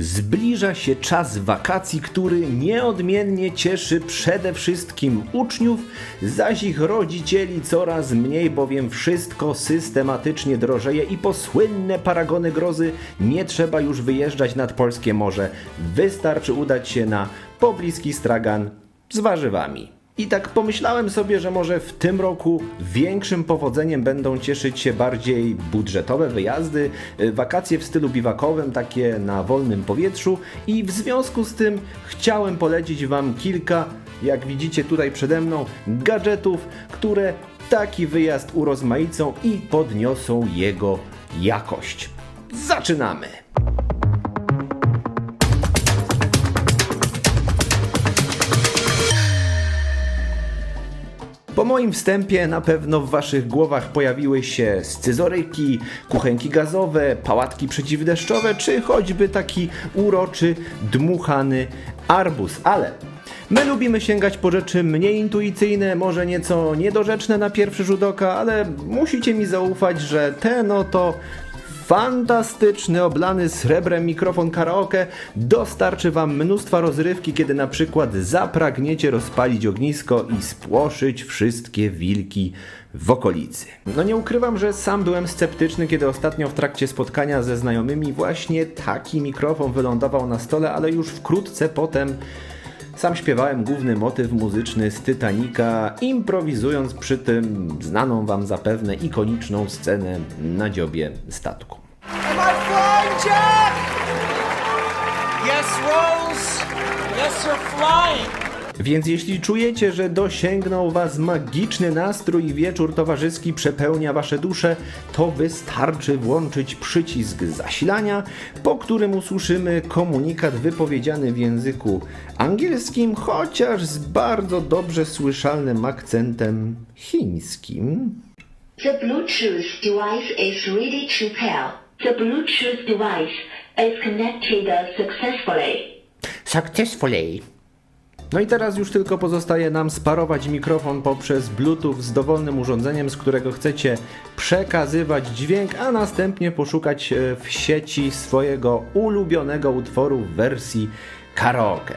Zbliża się czas wakacji, który nieodmiennie cieszy przede wszystkim uczniów, zaś ich rodzicieli coraz mniej, bowiem wszystko systematycznie drożeje i po słynne paragony grozy nie trzeba już wyjeżdżać nad polskie morze. Wystarczy udać się na pobliski stragan z warzywami. I tak pomyślałem sobie, że może w tym roku większym powodzeniem będą cieszyć się bardziej budżetowe wyjazdy, y, wakacje w stylu biwakowym, takie na wolnym powietrzu i w związku z tym chciałem polecić Wam kilka, jak widzicie tutaj przede mną, gadżetów, które taki wyjazd urozmaicą i podniosą jego jakość. Zaczynamy! Po moim wstępie na pewno w waszych głowach pojawiły się scyzoryki, kuchenki gazowe, pałatki przeciwdeszczowe, czy choćby taki uroczy, dmuchany arbuz. Ale my lubimy sięgać po rzeczy mniej intuicyjne, może nieco niedorzeczne na pierwszy rzut oka, ale musicie mi zaufać, że ten oto Fantastyczny, oblany srebrem mikrofon karaoke dostarczy Wam mnóstwa rozrywki, kiedy na przykład zapragniecie rozpalić ognisko i spłoszyć wszystkie wilki w okolicy. No nie ukrywam, że sam byłem sceptyczny, kiedy ostatnio w trakcie spotkania ze znajomymi właśnie taki mikrofon wylądował na stole, ale już wkrótce potem sam śpiewałem główny motyw muzyczny z Titanica, improwizując przy tym znaną Wam zapewne ikoniczną scenę na dziobie statku. I flying, Jack? Yes, Rose. Yes, you're flying. Więc jeśli czujecie, że dosięgnął Was magiczny nastrój i wieczór towarzyski przepełnia Wasze dusze, to wystarczy włączyć przycisk zasilania, po którym usłyszymy komunikat wypowiedziany w języku angielskim, chociaż z bardzo dobrze słyszalnym akcentem chińskim. The Bluetooth device is ready to pair. The Bluetooth device is connected successfully. Successfully. No i teraz już tylko pozostaje nam sparować mikrofon poprzez Bluetooth z dowolnym urządzeniem, z którego chcecie przekazywać dźwięk, a następnie poszukać e, w sieci swojego ulubionego utworu w wersji karaoke.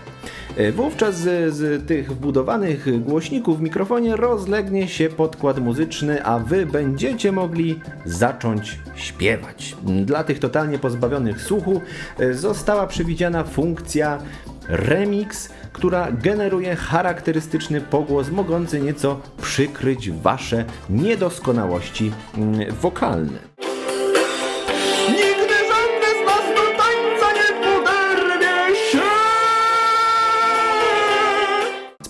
E, Wówczas z, z tych wbudowanych głośników w mikrofonie rozlegnie się podkład muzyczny, a wy będziecie mogli zacząć śpiewać. Dla tych totalnie pozbawionych słuchu e, została przewidziana funkcja Remix, która generuje charakterystyczny pogłos mogący nieco przykryć wasze niedoskonałości mm, wokalne. Nigdy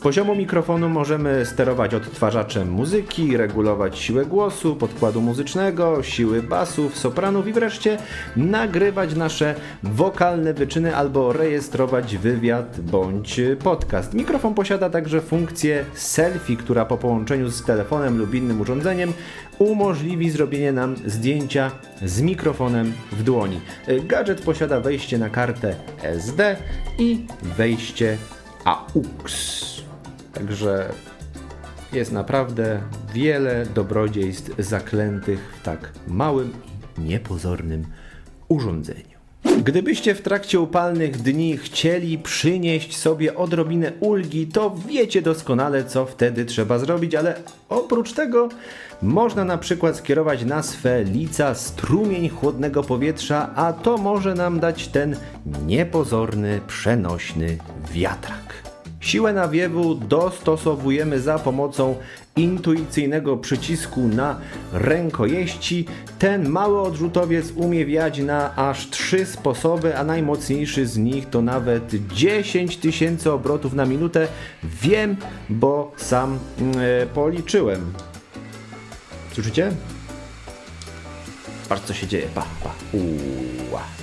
poziomu mikrofonu możemy sterować odtwarzaczem muzyki, regulować siłę głosu, podkładu muzycznego, siły basów, sopranów i wreszcie nagrywać nasze wokalne wyczyny albo rejestrować wywiad bądź podcast. Mikrofon posiada także funkcję selfie, która po połączeniu z telefonem lub innym urządzeniem umożliwi zrobienie nam zdjęcia z mikrofonem w dłoni. Gadżet posiada wejście na kartę SD i wejście AUX. Także jest naprawdę wiele dobrodziejstw zaklętych w tak małym i niepozornym urządzeniu. Gdybyście w trakcie upalnych dni chcieli przynieść sobie odrobinę ulgi, to wiecie doskonale, co wtedy trzeba zrobić, ale oprócz tego można na przykład skierować na swe lica strumień chłodnego powietrza, a to może nam dać ten niepozorny, przenośny wiatrak. Siłę nawiewu dostosowujemy za pomocą intuicyjnego przycisku na rękojeści. Ten mały odrzutowiec umie wiać na aż trzy sposoby, a najmocniejszy z nich to nawet 10 tysięcy obrotów na minutę. Wiem, bo sam e, policzyłem. Słyszycie? Patrz co się dzieje. Pa, pa. Uła.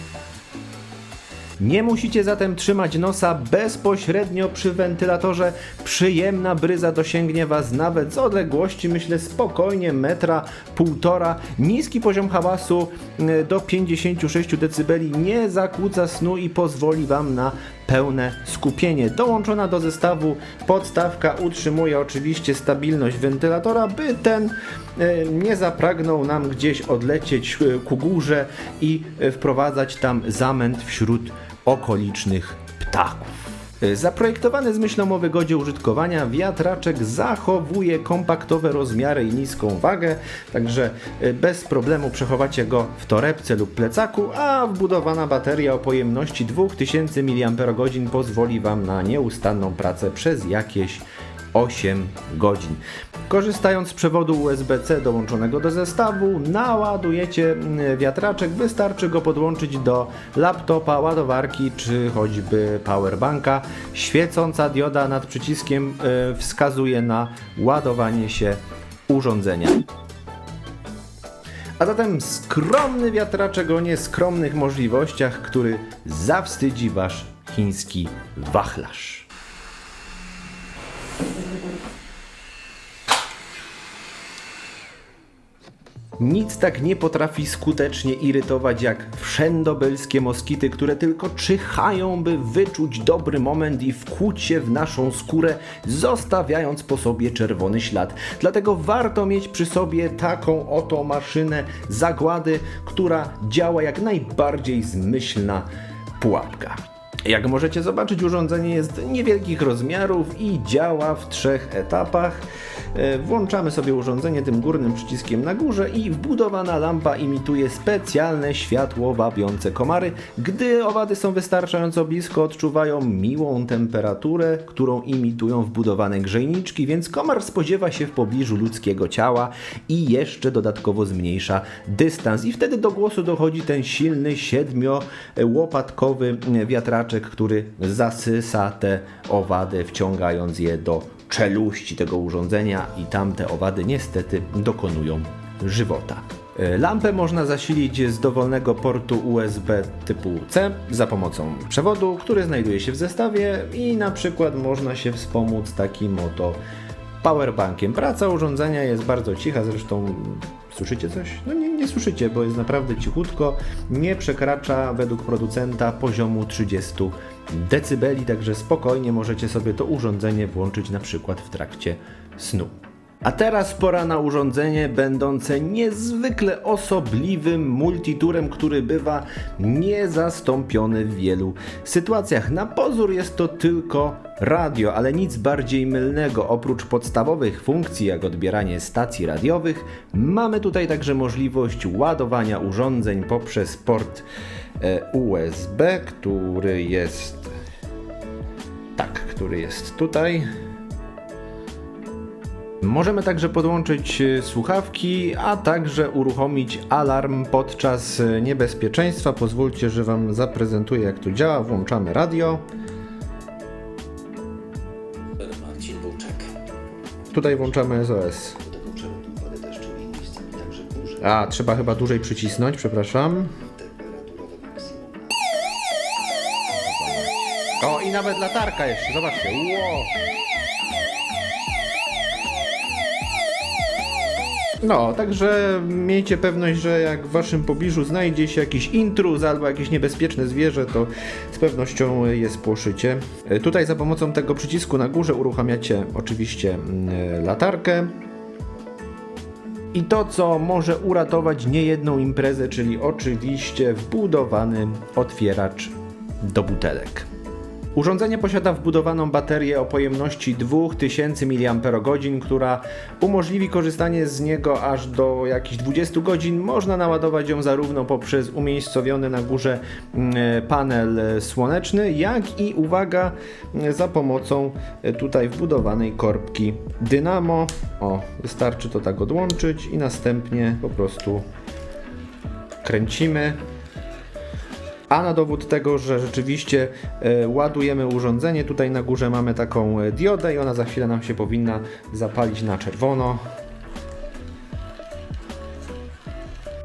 Nie musicie zatem trzymać nosa bezpośrednio przy wentylatorze. Przyjemna bryza dosięgnie Was nawet z odległości, myślę, spokojnie metra, półtora. Niski poziom hałasu y, do 56 dB nie zakłóca snu i pozwoli Wam na pełne skupienie. Dołączona do zestawu podstawka utrzymuje oczywiście stabilność wentylatora, by ten y, nie zapragnął nam gdzieś odlecieć y, ku górze i wprowadzać tam zamęt wśród okolicznych ptaków. Zaprojektowany z myślą o wygodzie użytkowania, wiatraczek zachowuje kompaktowe rozmiary i niską wagę, także y, bez problemu przechowacie go w torebce lub plecaku, a wbudowana bateria o pojemności 2000 mAh pozwoli Wam na nieustanną pracę przez jakieś 8 godzin. Korzystając z przewodu USB-C dołączonego do zestawu, naładujecie mm, wiatraczek. Wystarczy go podłączyć do laptopa, ładowarki czy choćby powerbanka. Świecąca dioda nad przyciskiem y, wskazuje na ładowanie się urządzenia. A zatem skromny wiatraczek o nieskromnych możliwościach, który zawstydzi wasz chiński wachlarz. Nic tak nie potrafi skutecznie irytować jak wszędobelskie moskity, które tylko czyhają, by wyczuć dobry moment i wkłuć się w naszą skórę, zostawiając po sobie czerwony ślad. Dlatego warto mieć przy sobie taką oto maszynę zagłady, która działa jak najbardziej zmyślna pułapka. Jak możecie zobaczyć, urządzenie jest niewielkich rozmiarów i działa w trzech etapach. E, Włączamy sobie urządzenie tym górnym przyciskiem na górze i wbudowana lampa imituje specjalne światło wabiące komary. Gdy owady są wystarczająco blisko, odczuwają miłą temperaturę, którą imitują wbudowane grzejniczki, więc komar spodziewa się w pobliżu ludzkiego ciała i jeszcze dodatkowo zmniejsza dystans. I wtedy do głosu dochodzi ten silny siedmiołopatkowy wiatraczek, który zasysa te owady, wciągając je do czeluści tego urządzenia i tamte owady niestety dokonują żywota. E, Lampę można zasilić z dowolnego portu USB typu C za pomocą przewodu, który znajduje się w zestawie i na przykład można się wspomóc takim oto powerbankiem. Praca urządzenia jest bardzo cicha, zresztą słyszycie coś? No nie, nie słyszycie, bo jest naprawdę cichutko. Nie przekracza według producenta poziomu 30 decybeli, także spokojnie możecie sobie to urządzenie włączyć na przykład w trakcie snu. A teraz pora na urządzenie będące niezwykle osobliwym multiturem, który bywa niezastąpiony w wielu sytuacjach. Na pozór jest to tylko radio, ale nic bardziej mylnego. Oprócz podstawowych funkcji, jak odbieranie stacji radiowych, mamy tutaj także możliwość ładowania urządzeń poprzez port e, USB, który jest tak, który jest tutaj. Możemy także podłączyć e, słuchawki, a także uruchomić alarm podczas e, niebezpieczeństwa. Pozwólcie, że Wam zaprezentuję, jak to działa. Włączamy radio. Marcin Buczek. Tutaj włączamy SOS. A, trzeba chyba dłużej przycisnąć, przepraszam. O, i nawet latarka jeszcze, zobaczcie. Wow. No, także miejcie pewność, że jak w waszym pobliżu znajdzie się jakiś intruz albo jakieś niebezpieczne zwierzę, to z pewnością je spłoszycie. E, Tutaj za pomocą tego przycisku na górze uruchamiacie oczywiście mm, latarkę. I to, co może uratować niejedną imprezę, czyli oczywiście wbudowany otwieracz do butelek. Urządzenie posiada wbudowaną baterię o pojemności 2000 mAh, która umożliwi korzystanie z niego aż do jakichś 20 godzin. Można naładować ją zarówno poprzez umiejscowiony na górze mm, panel słoneczny, jak i uwaga, za pomocą e, tutaj wbudowanej korbki dynamo. O, wystarczy to tak odłączyć i następnie po prostu kręcimy. A na dowód tego, że rzeczywiście e, ładujemy urządzenie, tutaj na górze mamy taką e, diodę i ona za chwilę nam się powinna zapalić na czerwono.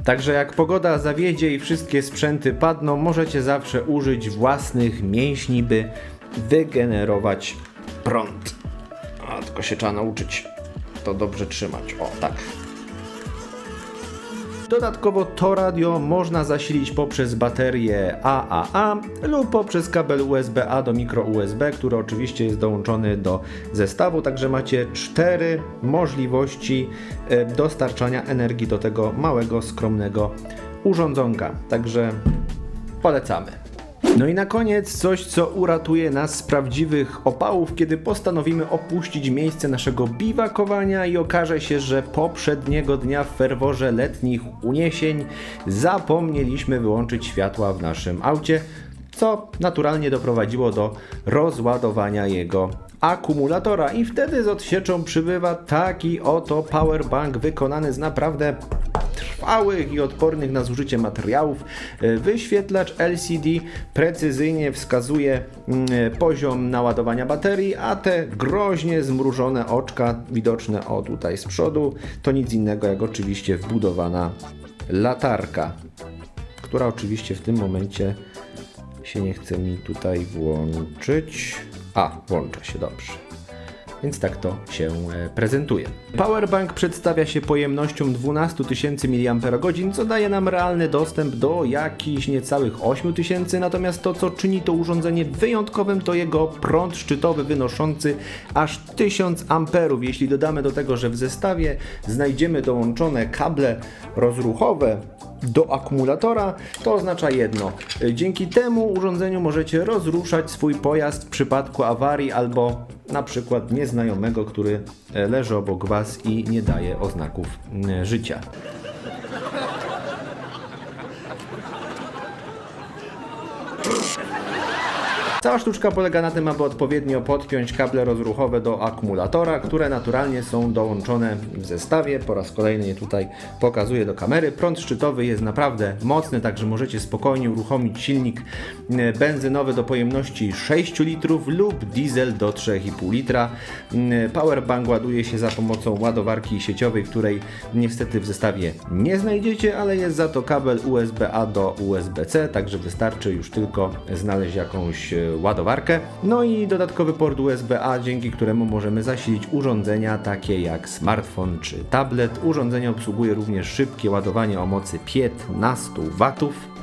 Także jak pogoda zawiedzie i wszystkie sprzęty padną, możecie zawsze użyć własnych mięśni, by wygenerować prąd. A tylko się trzeba nauczyć to dobrze trzymać. O, tak. Dodatkowo to radio można zasilić poprzez baterię AAA lub poprzez kabel USB-A do mikro USB, który oczywiście jest dołączony do zestawu, także macie cztery możliwości e, dostarczania energii do tego małego, skromnego urządzonka. Także polecamy. No i na koniec coś, co uratuje nas z prawdziwych opałów, kiedy postanowimy opuścić miejsce naszego biwakowania i okaże się, że poprzedniego dnia w ferworze letnich uniesień zapomnieliśmy wyłączyć światła w naszym aucie, co naturalnie doprowadziło do rozładowania jego akumulatora. I wtedy z odsieczą przybywa taki oto powerbank wykonany z naprawdę trwałych i odpornych na zużycie materiałów. E, Wyświetlacz LCD precyzyjnie wskazuje mm, poziom naładowania baterii, a te groźnie zmrużone oczka widoczne o tutaj z przodu to nic innego jak oczywiście wbudowana latarka, która oczywiście w tym momencie się nie chce mi tutaj włączyć. A, włącza się dobrze. Więc tak to się e, prezentuje. Powerbank przedstawia się pojemnością 12 tysięcy mAh, co daje nam realny dostęp do jakichś niecałych 8 tysięcy, natomiast to, co czyni to urządzenie wyjątkowym, to jego prąd szczytowy wynoszący aż 1000 amperów. Jeśli dodamy do tego, że w zestawie znajdziemy dołączone kable rozruchowe, do akumulatora, to oznacza jedno. Dzięki temu urządzeniu możecie rozruszać swój pojazd w przypadku awarii albo na przykład nieznajomego, który e, leży obok Was i nie daje oznaków mm, życia. Cała sztuczka polega na tym, aby odpowiednio podpiąć kable rozruchowe do akumulatora, które naturalnie są dołączone w zestawie. Po raz kolejny je tutaj pokazuję do kamery. Prąd szczytowy jest naprawdę mocny, także możecie spokojnie uruchomić silnik e, benzynowy do pojemności 6 litrów lub diesel do 3,5 litra. Mm, Powerbank ładuje się za pomocą ładowarki sieciowej, której niestety w zestawie nie znajdziecie, ale jest za to kabel USB-A do USB-C, także wystarczy już tylko znaleźć jakąś e, ładowarkę. No i dodatkowy port USB-A, dzięki któremu możemy zasilić urządzenia takie jak smartfon czy tablet. Urządzenie obsługuje również szybkie ładowanie o mocy 15 W,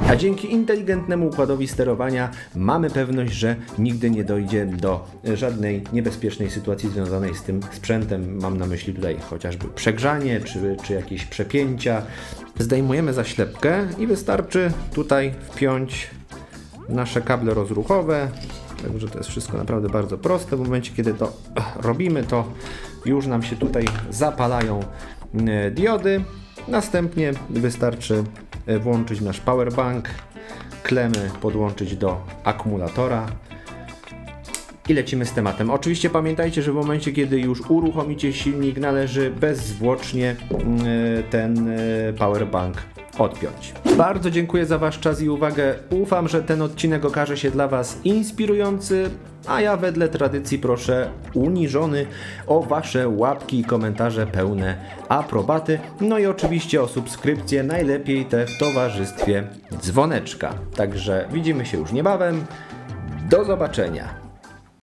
a dzięki inteligentnemu układowi sterowania mamy pewność, że nigdy nie dojdzie do żadnej niebezpiecznej sytuacji związanej z tym sprzętem. Mam na myśli tutaj chociażby przegrzanie czy, czy jakieś przepięcia. Zdejmujemy zaślepkę i wystarczy tutaj wpiąć nasze kable rozruchowe. Także to jest wszystko naprawdę bardzo proste. W momencie, kiedy to robimy, to już nam się tutaj zapalają e, diody. Następnie wystarczy e, włączyć nasz powerbank, klemy podłączyć do akumulatora i lecimy z tematem. Oczywiście pamiętajcie, że w momencie, kiedy już uruchomicie silnik, należy bezzwłocznie mm, ten e, powerbank odpiąć. Bardzo dziękuję za Wasz czas i uwagę. Ufam, że ten odcinek okaże się dla Was inspirujący, a ja wedle tradycji proszę uniżony o Wasze łapki i komentarze pełne aprobaty. No i oczywiście o subskrypcję, najlepiej te w towarzystwie dzwoneczka. Także widzimy się już niebawem. Do zobaczenia.